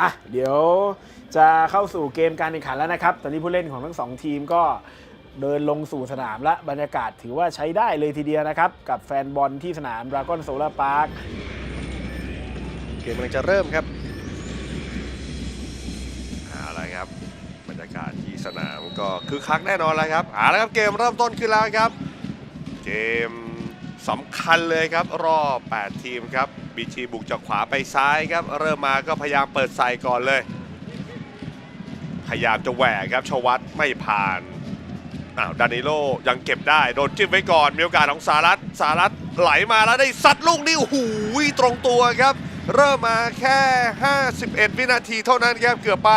อะเดี๋ยวจะเข้าสู่เกมการแข่งขันแล้วนะครับ ตอนนี้ผู้เล่นของทั้งสองทีมก็เดินลงสู่สนามและบรรยากาศถือว่าใช้ได้เลยทีเดียวนะครับ กับแฟนบอลที่สนามดราก้อนโซลาร์พาร์คเกมกำลังจะเริ่มครับเอาละครับ บรรยากาศที่สนามก็คือคักแน่นอนแล้วครับเอาละครับเกมเริ่มต้นขึ้นแล้วครับ เกม สำคัญเลยครับ รอบ 8 ทีมครับบีจีบุกจากขวาไปซ้ายครับ เริ่มมาก็พยายามเปิดใส่ก่อนเลย พยายามจะแหวกครับชวัตไม่ผ่านอ้าวดานิโลยังเก็บได้ โดนจิ้มไว้ก่อนมีโอกาสของสารัตสารัตไหลมาแล้วได้ซัดลูกนี้โอ้โหตรงตัวครับ เริ่มมาแค่ 51 วินาทีเท่านั้นครับเกือบไป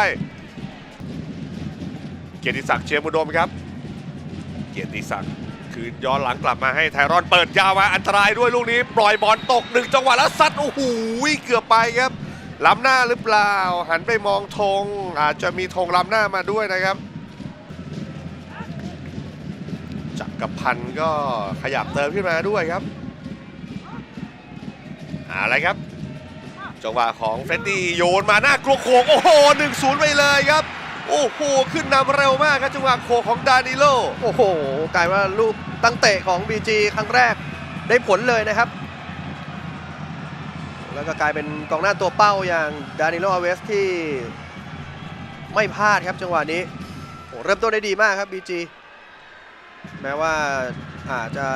เกียรติศักดิ์เชียร์มุดมครับ เกียรติศักดิ์ คืนย้อนหลังกลับมาให้ไทรอนเปิดยาวมาอันตรายด้วยลูกนี้ ปล่อยบอลตกหนึ่งจังหวะแล้วซัดโอ้โหเกือบไปครับล้ำหน้าหรือเปล่า หันไปมองธงอาจจะมีธงล้ำหน้ามาด้วยนะครับ จักรพันธ์ก็ขยับเติมขึ้นมาด้วยครับอะไรครับ จังหวะของเฟรดดี้โยนมาหน้ากลัวโขงโอ้โหหนึ่งศูนย์ไปเลยครับ โอ้โห ขึ้นนำเร็วมากครับจังหวะโขของดานิโล โอ้โห กลายว่าลูกตั้งเตะของ BG ครั้งแรกได้ผลเลยนะครับ แล้วก็กลายเป็นกองหน้าตัวเป้าอย่างดานิโลอาเวสที่ไม่พลาดครับจังหวะนี้โอ้เริ่มต้นได้ดีมากครับ BG แม้ว่าอาจจะ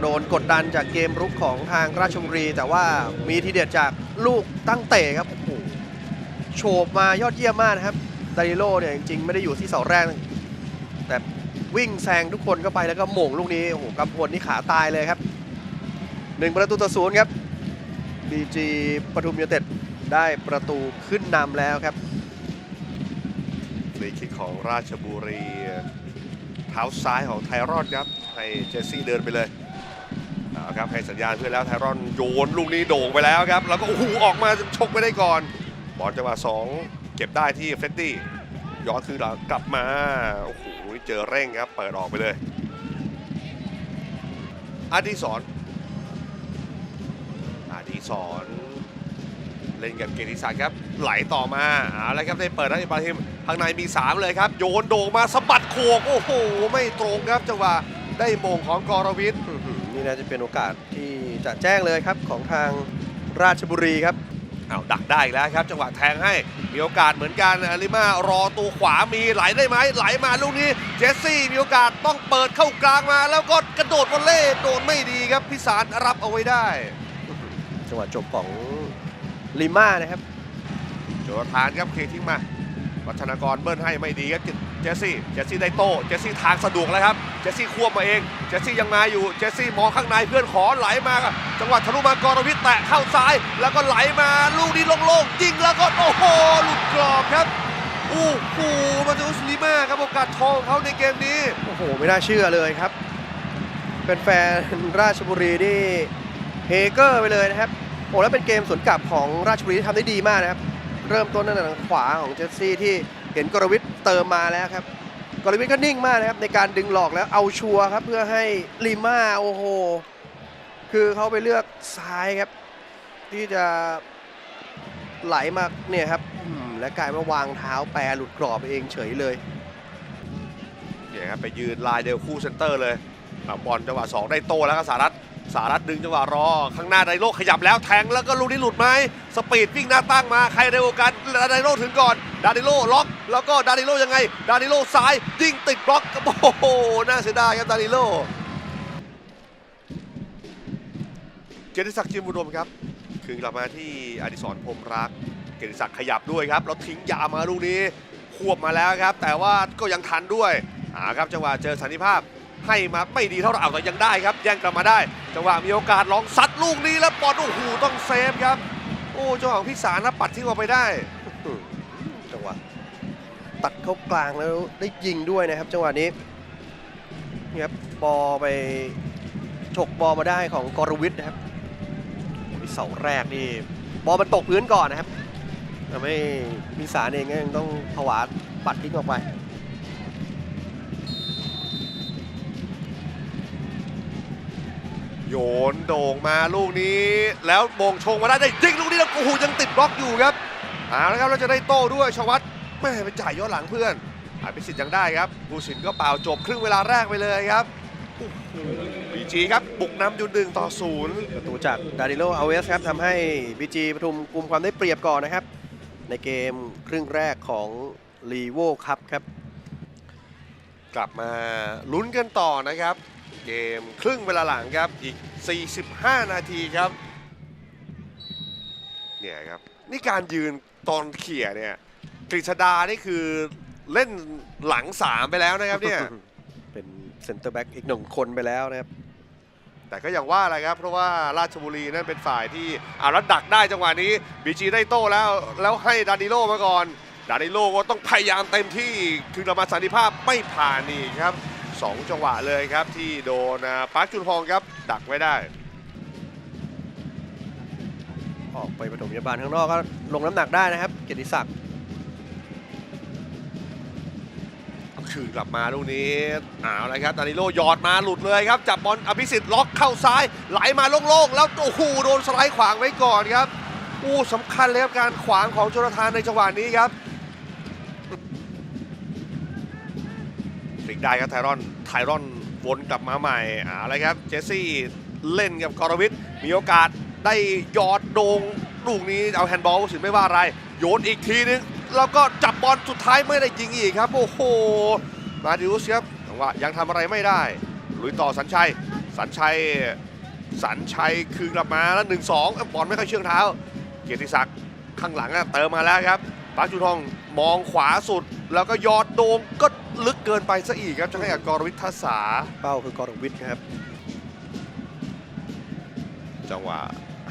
โดนกดดันจากเกมรุกของทางราชบุรี แต่ว่ามีทีเด็ดจากลูกตั้งเตะครับโอ้โหโฉบมายอดเยี่ยมมากนะครับ ดานิโลเนี่ยจริงๆไม่ได้อยู่ที่เสาแรก แต่วิ่งแซงทุกคนเข้าไปแล้วก็หม่งลูกนี้ โอ้โหกำพลนี่ขาตายเลยครับหนึ่งประตูต่อศูนย์ครับ BG ปทุมยูเต็ดได้ประตูขึ้นนำแล้วครับฟรีคิกของราชบุรี เท้าซ้ายของไทรอนครับ ให้เจสซี่เดินไปเลยเอาครับให้สัญญาณเพื่อนแล้วไทรอนโยนลูกนี้โด่งไปแล้วครับ แล้วก็โอ้โหออกมาชกไปได้ก่อน บอลจังหวะสอง เก็บได้ที่เฟรดดี้ย้อนคือหลังกลับมา โอ้โห เจอเร่งครับ เปิดออกไปเลยอดีศรอดีศรเล่นกับเกติศักดิ์ครับ ไหลต่อมาเอาละครับได้เปิดแล้วอิบราฮิมข้างในมี 3 เลยครับ โยนโด่งมาสะบัดโขกโอ้โห ไม่ตรงครับจังหวะได้โมงของกรวิทย์นี่น่าจะเป็นโอกาสที่จะแจ้งเลยครับของทางราชบุรีครับ เอาดักได้อีกแล้วครับ จังหวะแทงให้มีโอกาสเหมือนกันอาริมารอตัวขวามีไหลได้ไหมไหลมาลูกนี้เจสซี่มีโอกาสต้องเปิดเข้ากลางมา แล้วก็กระโดดวอลเล่โดนไม่ดีครับพิสารรับเอาไว้ได้ จังหวะจบของลิม่านะครับโจทานครับเคทิ้งมา วัฒนากรเบิ้ลให้ไม่ดีครับเจสซี่ เจสซี่ได้โต้ เจสซี่ทางสะดวกแล้วครับ เจสซี่ควบมาเอง เจสซี่ยังมาอยู่ เจสซี่มองข้างในเพื่อนขอไหลมาจังหวะทะลุมากรวิทย์แตะเข้าซ้าย แล้วก็ไหลมาลูกนี้โล่งๆยิงแล้วก็โอ้โหหลุดกรอบครับโอ้โหมาเตอุสลิมาครับโอกาสทองของเขาในเกมนี้ โอ้โห ไม่น่าเชื่อเลยครับเป็นแฟนราชบุรีนี่เฮเกอร์ไปเลยนะครับ โอ้แล้วเป็นเกมสวนกลับของราชบุรีที่ทำได้ดีมากนะครับ เริ่มต้นตั้งแต่ทางขวาของเจสซี่ที่ เห็นกรวิทย์เติมมาแล้วครับกรวิทย์ก็นิ่งมากนะครับในการดึงหลอกแล้วเอาชัวร์ครับเพื่อให้ลิม่าโอ้โหคือเขาไปเลือกซ้ายครับ ที่จะไหลมาเนี่ยครับและกลายมาวางเท้าแปรหลุดกรอบไปเองเฉยเลยเนี่ยครับไปยืนลายเดียวคู่เซนเตอร์เลยบอลจังหวะสองได้โตแล้วก็สารัตสารัตดึงจังหวะรอ ข้างหน้าไดโลขยับแล้วแทงแล้วก็ลูกนี้หลุดไหมสปีดวิ่งหน้าตั้งมาใครเร็วกันไดโลถึงก่อน ดานิโลล็อกแล้วก็ดานิโลยังไง ดานิโลซ้ายยิงติดบล็อกโอ้โหน่าเสียดายครับดานิโลเกียรติศักดิ์จิมบุดมครับ คืนกลับมาที่อดิศรพรมรัก เกียรติศักดิ์ขยับด้วยครับแล้วทิ้งยามาลูกนี้ควบมาแล้วครับ แต่ว่าก็ยังทันด้วยอ่าครับจังหวะเจอสันนิภาพให้มาไม่ดีเท่าไหร่เอาแต่ยังได้ครับแย่งกลับมาได้จังหวะมีโอกาสลองซัดลูกนี้แล้วบอลโอ้โหต้องเซฟครับ โอ้จังหวะของพิสารนะปัดทิ้งออกไปได้ ตัดเข้ากลางแล้วได้ยิงด้วยนะครับ จังหวะนี้นี่ครับบอลไปฉกบอลมาได้ของกรวิทย์นะครับเสาแรกนี่บอลมันตกพื้นก่อนนะครับทำให้มิสารเองก็ยังต้องผวาปัดทิ้งออกไปโยนโด่งมาลูกนี้ แล้วโมงชงมาได้ได้ยิงลูกนี้แล้วโอ้โหยังติดบล็อกอยู่ครับเอาละครับเราจะได้โต้ด้วยชวัต แม่ไปจ่ายย้อนหลังเพื่อนอภิสิทธิ์ยังได้ครับผู้สินก็เปล่าจบครึ่งเวลาแรกไปเลยครับบีจีครับบุกนำอยู่หนึ่งต่อศูนย์ประตูจากดานิโลอาเวสครับทำให้บีจีปทุมกุมความได้เปรียบก่อนนะครับ ในเกมครึ่งแรกของลีโวคัพครับ กลับมาลุ้นกันต่อนะครับ เกมครึ่งเวลาหลังครับอีก 45 นาทีครับเนี่ยครับนี่การยืนตอนเขี่ยเนี่ย กฤษดานี่คือเล่นหลังสามไปแล้วนะครับเนี่ย เป็นเซนเตอร์แบ็กอีกหนึ่งคนไปแล้วนะครับ แต่ก็อย่างว่าแหละครับ เพราะว่าราชบุรีนั่นเป็นฝ่ายที่เอาแล้วดักได้จังหวะนี้บีจีได้โต้แล้ว แล้วให้ดานิโลมาก่อน ดานิโลก็ต้องพยายามเต็มที่คือเรามาสันติภาพไม่ผ่านนี่ครับสองจังหวะเลยครับที่โดนอ่าปาร์คจุนพองครับ ดักไว้ได้ ออกไปปฐมพยาบาลข้างนอกก็ลงน้ำหนักได้นะครับ เกียรติศักดิ์ คืนกลับมาลูกนี้เอาละครับดานิโลหยอดมาหลุดเลยครับ จับบอลอภิสิทธิ์ล็อกเข้าซ้าย ไหลมาโล่งๆ แล้วโอ้โหโดนสไลด์ขวางไว้ก่อนครับอู้สำคัญเลยครับการขวางของโจนาธานในจังหวะนี้ครับพลิกได้ครับไทรอนไทรอนวนกลับมาใหม่เอาละครับเจสซี่เล่นกับกรวิทมีโอกาสได้หยอดโดงลูกนี้เอาแฮนด์บอลสิไม่ว่าอะไร โยนอีกทีนึง แล้วก็จับบอลสุดท้ายไม่ได้ยิงอีกครับ โอ้โห มาดิอุสครับแต่ว่ายังทำอะไรไม่ได้ลุยต่อสัญชัย สัญชัย สัญชัยคืนกลับมาแล้วหนึ่งสองบอลไม่ค่อยเชื่องเท้า เกียรติศักดิ์ข้างหลังอะเติมมาแล้วครับปาร์คจุนทองมองขวาสุด แล้วก็ยอดโดงก็ลึกเกินไปซะอีกครับจะให้กับกรวิทยาสาเป้าคือกรวิทย์นะครับ จังหวะ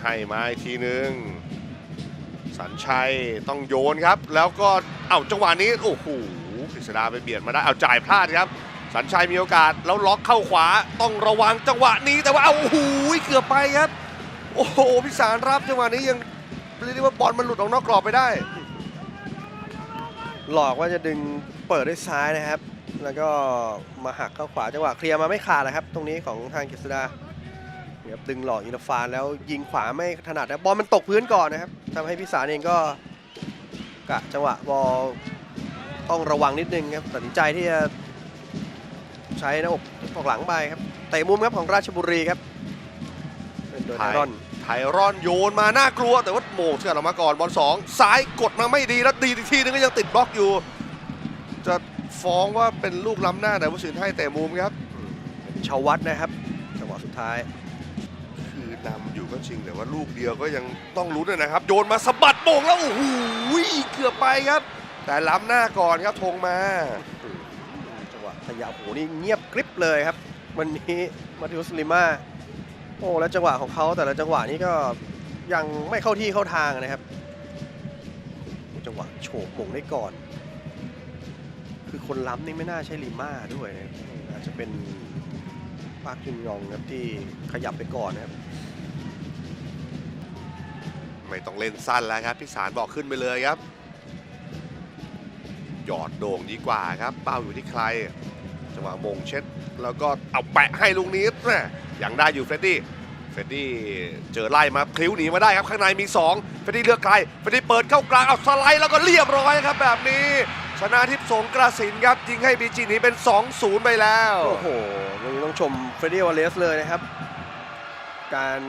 ให้มาอีกทีนึง สัญชัยต้องโยนครับ แล้วก็เอาจังหวะนี้โอ้โหกฤษดาไปเบียดมาได้เอาจ่ายพลาดครับ สัญชัยมีโอกาสแล้วล็อกเข้าขวาต้องระวังจังหวะนี้แต่ว่าเอาโอ้โหเกือบไปครับ โอ้โหพิสารรับจังหวะนี้ยังเรียกได้ว่าบอลมันหลุดออกนอกกรอบไปได้ หลอกว่าจะดึงเปิดด้วยซ้ายนะครับ แล้วก็มาหักเข้าขวาจังหวะเคลียร์มาไม่ขาดนะครับ ตรงนี้ของทางกฤษดา ครับดึงหลอกอินฟานแล้วยิงขวาไม่ถนัดนะบอลมันตกพื้นก่อนนะครับทำให้พิสารเองก็กะจังหวะบอลต้องระวังนิดนึงครับตัดสินใจที่จะใช้หน้าอกออกหลังไปครับเตะมุมครับของราชบุรีครับเป็นโดยไทรอนไทรอนโยนมาน่ากลัวแต่ว่าโมงเชื่อออกมาก่อนบอลสองซ้ายกดมาไม่ดีแล้วดีอีกทีนึงก็ยังติดบล็อกอยู่ จะฟ้องว่าเป็นลูกล้ำหน้าแต่ว่าสินให้แต่มุมครับชาวัตนะครับจังหวะสุดท้ายคือ นำอยู่ก็จริงแต่ว่าลูกเดียวก็ยังต้องลุ้นนะครับ โยนมาสะบัดโป่งแล้วโอ้โหเกือบไปครับ แต่ล้ำหน้าก่อนครับธงมาจังหวะขยับโอ้โหนี่เงียบกริบเลยครับ วันนี้มาติอุสลิมาโอ้แล้วจังหวะของเขาแต่ละจังหวะนี้ก็ยังไม่เข้าที่เข้าทางนะครับ จังหวะโฉบหม่งได้ก่อน คือคนล้ำนี่ไม่น่าใช่ลิมาด้วยนะอาจจะเป็นปาร์คจุนยองครับที่ขยับไปก่อนนะครับ ไม่ต้องเล่นสั้นแล้วครับพิสารบอกขึ้นไปเลยครับ หยอดโด่งดีกว่าครับ เป้าอยู่ที่ใคร จังหวะมงเช็ด แล้วก็เอาแปะให้ลุงนี้แม่ยังได้อยู่เฟรดดี้เฟรดดี้เจอไล่มาพลิ้วหนีมาได้ครับข้างในมี 2 เฟรดดี้เลือกไกลเฟรดดี้เปิดเข้ากลางเอาสไลด์แล้วก็เรียบร้อยครับแบบนี้ชนะทิพย์สงกระสินครับยิงให้บีจีนีเป็น 2-0 ไปแล้ว โอ้โหวันนี้ต้องชมเฟรดดี้วาเลสเลยนะครับ การ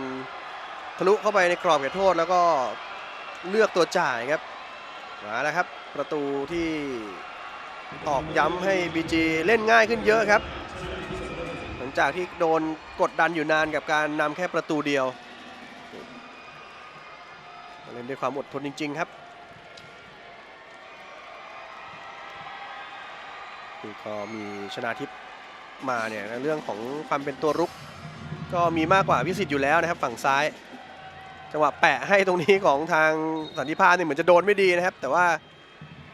ทะลุเข้าไปในกรอบเขตโทษแล้วก็เลือกตัวจ่ายครับมาแล้วครับ ประตูที่ตอกย้ำให้ BG เล่นง่ายขึ้นเยอะครับ หลังจากที่โดนกดดันอยู่นานกับการนำแค่ประตูเดียว เล่นด้วยความอดทนจริง ๆ ครับนี่ก็มีชนาทิพย์มาเนี่ยในเรื่องของความเป็นตัวรุก ก็มีมากกว่าพิสิทธิ์อยู่แล้วนะครับฝั่งซ้าย จังหวะแปะให้ตรงนี้ของทางสันติภาพเนี่ยเหมือนจะโดนไม่ดีนะครับ แต่ว่า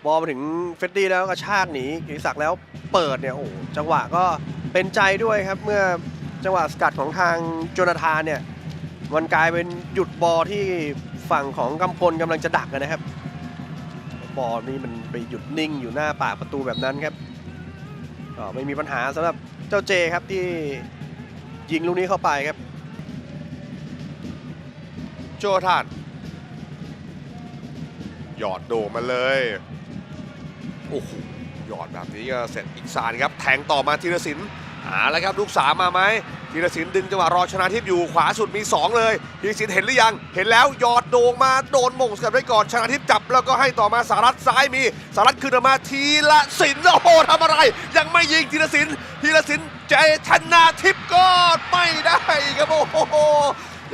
บอลมาถึงเฟดดี้แล้วก็ชากหนีกิติศักดิ์แล้วเปิดเนี่ยโอ้จังหวะก็เป็นใจด้วยครับ เมื่อจังหวะสกัดของทางโจนาธานเนี่ยมันกลายเป็นหยุดบอลที่ฝั่งของกำพลกำลังจะดักนะครับ บอลนี่มันไปหยุดนิ่งอยู่หน้าปากประตูแบบนั้นครับก็ไม่มีปัญหาสำหรับเจ้าเจครับที่ยิงลูกนี้เข้าไปครับ โจทานโยหยอดโด่งมาเลยโอ้โหหยอดแบบนี้ก็เสร็จอีกสารครับแทงต่อมาธีรศิลป์เอาละครับลูกสามมาไหมธีรศิลป์ดึงจังหวะรอชนะทิพย์อยู่ขวาสุดมี 2 เลยธีรศิลป์เห็นหรือยังเห็นแล้วหยอดโด่งมาโดนมงสกัดไว้ก่อนชนะทิพย์จับแล้วก็ให้ต่อมาสารัตซ้ายมีสารัตขึ้นมาทีละศิลป์โอ้โหทำอะไร ยังไม่ยิงธีรศิลป์ธีรศิลป์ใจชนะทิพย์ก็ไม่ได้ครับโอ้โห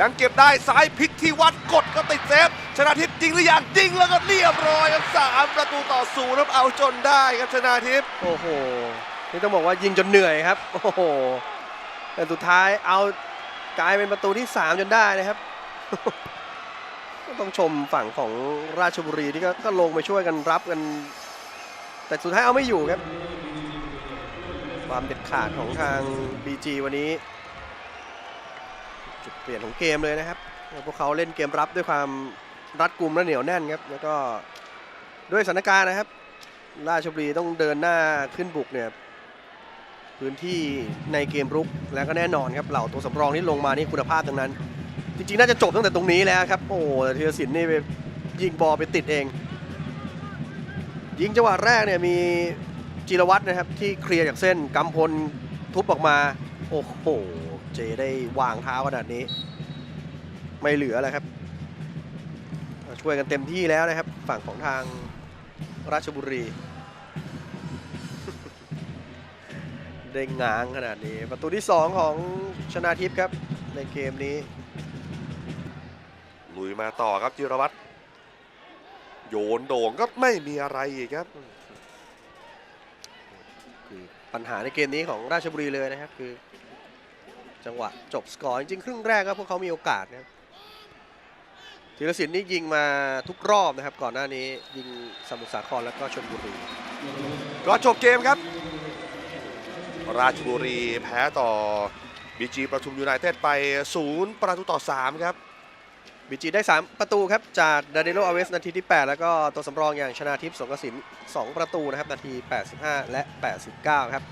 ยังเก็บได้ซ้ายพิษที่วัดกดก็ติดเซฟ ชนะทิพย์จริงหรือยังยิงแล้วก็เรียบร้อยครับสามประตูต่อศูนย์ครับเอาจนได้ครับชนะทิพย์โอ้โหนี่ต้องบอกว่ายิงจนเหนื่อยครับ โอ้โหแต่สุดท้ายเอากลายเป็นประตูที่ 3 จนได้นะครับ ต้องชมฝั่งของราชบุรีที่ก็กลงไปช่วยกันรับกัน แต่สุดท้ายเอาไม่อยู่ครับ ความเด็ดขาดของทาง BG วันนี้ จุดเปลี่ยนของเกมเลยนะครับพวกเขาเล่นเกมรับด้วยความรัดกุมและเหนียวแน่นครับแล้วก็ด้วยสถานการณ์นะครับราชบุรีต้องเดินหน้าขึ้นบุกเนี่ยพื้นที่ในเกมรุกแล้วก็แน่นอนครับเหล่าตัวสำรองที่ลงมานี่คุณภาพทั้งนั้น จริงๆ น่าจะจบตั้งแต่ตรงนี้แล้วครับ โอ้แต่ธีรศิลป์นี่ไปยิงบอลไปติดเอง ยิงจังหวะแรกเนี่ยมีจิรวัตรนะครับที่เคลียร์จากเส้นกำพลทุบออกมา โอ้โห เจได้วางเท้าขนาดนี้ ไม่เหลือแล้วครับ ช่วยกันเต็มที่แล้วนะครับ ฝั่งของทางราชบุรี ได้ง้างขนาดนี้ ประตูที่ 2 ของชนาทิพย์ครับ ในเกมนี้ ลุยมาต่อครับจิรวัตรโยนโด่งก็ไม่มีอะไรอีกครับคือปัญหาในเกมนี้ของราชบุรีเลยนะครับคือ จังหวะจบสกอร์จริงๆครึ่งแรกก็พวกเขามีโอกาสนะครับธีรศิลป์นี่ยิงมาทุกรอบนะครับ ก่อนหน้านี้ยิงสมุทรสาครแล้วก็ชลบุรีก็จบเกมครับ ราชบุรีแพ้ต่อบีจีประทุมยูไนเต็ดไป 0 ประตูต่อ 3 ครับบีจีได้ 3 ประตูครับ จากดานิโลอาเวสนาทีที่ 8 แล้วก็ตัวสำรองอย่างชนาทิพย์สงกระสิน2ประตูนะครับ นาที 85 และ 89 ครับ